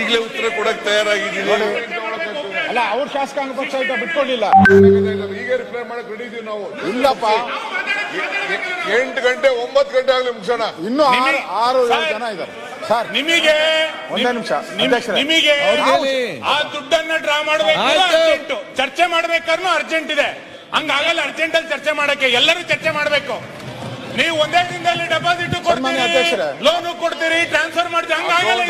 ಈಗಲೇ ಉತ್ತರ ಕೊಡಕ್ ತಯಾರಾಗಿದ್ದೀನಿ ಅಲ್ಲ ಅವ್ರ ಶಾಸಕಾಂಗ ಪಕ್ಷ ಈಗ ಬಿಟ್ಕೊಂಡಿಲ್ಲ ಈಗ ರಿಪ್ಲೈ ಮಾಡಕ್ ರೆಡಿ ಇದೀವಿ ನಾವು. ಇಲ್ಲಪ್ಪ. ಎಂಟು ಗಂಟೆ ಒಂಬತ್ತು ಗಂಟೆ ಆಗಲಿ ಮುಗಿಸೋಣ. ಇನ್ನು ಆರು ಏಳು ಜನ ಇದ್ದಾರೆ. ಸರ್. ನಿಮಗೆ ಒಂದೇ ನಿಮಿಷ. ನಿಮಗೆ ಆ ದುಡ್ಡನ್ನ ಡ್ರಾ ಮಾಡಬೇಕು ಚರ್ಚೆ ಮಾಡ್ಬೇಕಾದ್ರೂ ಅರ್ಜೆಂಟ್ ಇದೆ. ಹಂಗಾಗಲ್ಲ ಅರ್ಜೆಂಟ್ ಅಲ್ಲಿ ಚರ್ಚೆ ಮಾಡಕ್ಕೆ ಎಲ್ಲರೂ ಚರ್ಚೆ ಮಾಡ್ಬೇಕು. ನೀವು ಒಂದೇ ದಿನದಲ್ಲಿ ಡೆಪಾಸಿಟ್ ಕೊಡ್ತೀರಿ ಅಧ್ಯಕ್ಷರೇ. ಲೋನ್ ಕೊಡ್ತೀರಿ ಟ್ರಾನ್ಸ್ಫರ್ ಮಾಡ್ತೀರಿ. ಹಂಗಾಗಲ್ಲ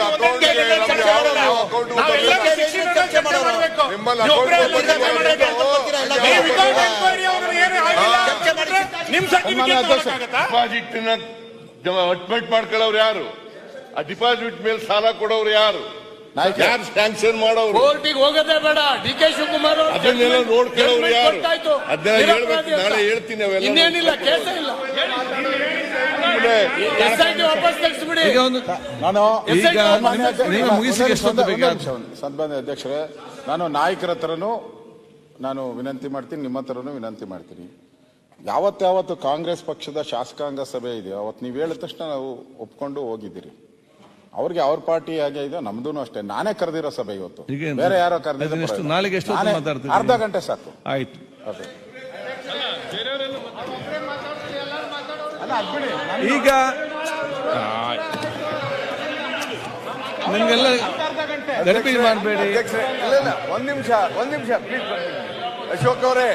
ನಿಮ್. ತಗೊಳಕ್ಕಾಗತ್ತಾ ಡಿಪಾಸಿಟ್ ಅಡ್ಮಿಟ್ ಮಾಡ್ಕೊಳ್ಳೋರು ಯಾರು? ಆ ಡಿಪಾಸಿಟ್ ಮೇಲೆ ಸಾಲ ಕೊಡೋರು ಯಾರು. ಯಾರು ಸ್ಯಾಂಕ್ಷನ್ ಮಾಡೋರು? ಕೋರ್ಟಿಗೆ ಹೋಗೋದೇ ಬೇಡ. ಡಿ ಕೆ ಶಿವಕುಮಾರ್ ಅವ್ರು ಅದನ್ನೆಲ್ಲ ನೋಡ್ಕೊಳ್ಳೋರು ಯಾರು. ಅದನ್ನೆಲ್ಲ ಹೇಳ್ಬೇಕು. ನಾಳೆ ಹೇಳ್ತೀನಿ ಅವೆಲ್ಲ ಇನ್ನೇನಿಲ್ಲ ಕೇಸ ಇಲ್ಲ. ಎಸ್ ಐ ಟಿ ವಾಪಸ್ ತೆಗಿಸ್ಬಿಡಿ. ಈಗ ಒಂದು ನಾನು ಈಗ ಸನ್ಮಾನ್ಯ ಅಧ್ಯಕ್ಷ- ನೀವು ಮುಗಿಸಿ ಒಂದೇ ಎಷ್ಟೊತ್ತು ಒಂದೇ ಬೇಕಾದ್ರೆ? ನಿಮಿಷ, ಒಂದು ಸನ್ಮಾನ್ಯ ಅಧ್ಯಕ್ಷರೇ. ನಾನು ನಾಯಕರ ಹತ್ರನೂ ನಾನು ವಿನಂತಿ ಮಾಡ್ತೀನಿ ನಿಮ್ಮ ಹತ್ರನೂ ವಿನಂತಿ ಮಾಡ್ತೀನಿ. ಯಾವತ್ತಾವತ್ತು ಕಾಂಗ್ರೆಸ್ ಪಕ್ಷದ ಶಾಸಕಾಂಗ ಸಭೆ ಇದೆಯೋ ಅವತ್ತು ನೀವು ಹೇಳಿದ ತಕ್ಷಣ ನಾವು ಒಪ್ಕೊಂಡು ಹೋಗಿದ್ದೀರಿ. ಅವ್ರಿಗೆ ಅವ್ರ ಪಾರ್ಟಿ ಹಾಗೆ ಇದೆ ನಮ್ದು ಅಷ್ಟೇ. ನಾನೇ ಕರೆದಿರೋ ಸಭೆ ಇವತ್ತು. ಬೇರೆ ಯಾರೋ ಕರೆದಿರೋ? ಅರ್ಧ ಗಂಟೆ ಸಾಕು. ಆಯ್ತು. ಈಗ ನಿಮ್ಗೆಲ್ಲ ಗಡಿಬಿಡಿ ಮಾಡಬೇಡಿ. ಇಲ್ಲ ಇಲ್ಲ ಒಂದ್ ನಿಮಿಷ ಒಂದ್ ನಿಮಿಷ ಪ್ಲೀಸ್ ಅಶೋಕ್ ಅವರೇ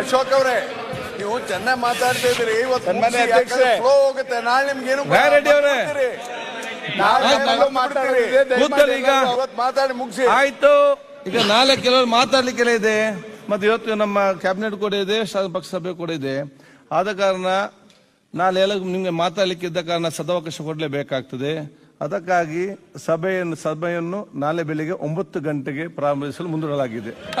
ಅಶೋಕ್ ಅವರೇ ನೀವು ಚೆನ್ನಾಗಿ ಮಾತಾಡ್ತಾ ಇದ್ರಿ ಇವತ್ತು ಸನ್ಮಾನ್ಯ ಅಧ್ಯಕ್ಷರೇ. ಫ್ಲೋ ಹೋಗುತ್ತೆ. ನಾಳೆ ನಿಮ್ಗೆ ಈಗ. ಮಾತಾಡಿ ಮುಗಿಸಿ. ಆಯ್ತು. ಈಗ ನಾಳೆ ಕೆಲವರು ಮಾತಾಡ್ಲಿಕ್ಕೆಲ್ಲ ಇದೆ. ಮತ್ತೆ ಇವತ್ತು ನಮ್ಮ ಕ್ಯಾಬಿನೆಟ್ ಕೂಡ ಇದೆ ಪಕ್ಷ ಸಭೆ ಕೂಡ ಇದೆ. ಆದ ಕಾರಣ ನಾಳೆ ಎಲ್ಲ ನಿಮ್ಗೆ ಮಾತಾಡ್ಲಿಕ್ಕೆ ಇದ್ದ ಕಾರಣ ಸದಾವಕಾಶ ಕೊಡಲೇಬೇಕಾಗ್ತದೆ ಅದಕ್ಕಾಗಿ ಸಭೆಯನ್ನು ಸಭೆಯನ್ನು ನಾಳೆ ಬೆಳಿಗ್ಗೆ ಒಂಬತ್ತು ಗಂಟೆಗೆ ಪ್ರಾರಂಭಿಸಲು ಮುಂದೂಡಲಾಗಿದೆ.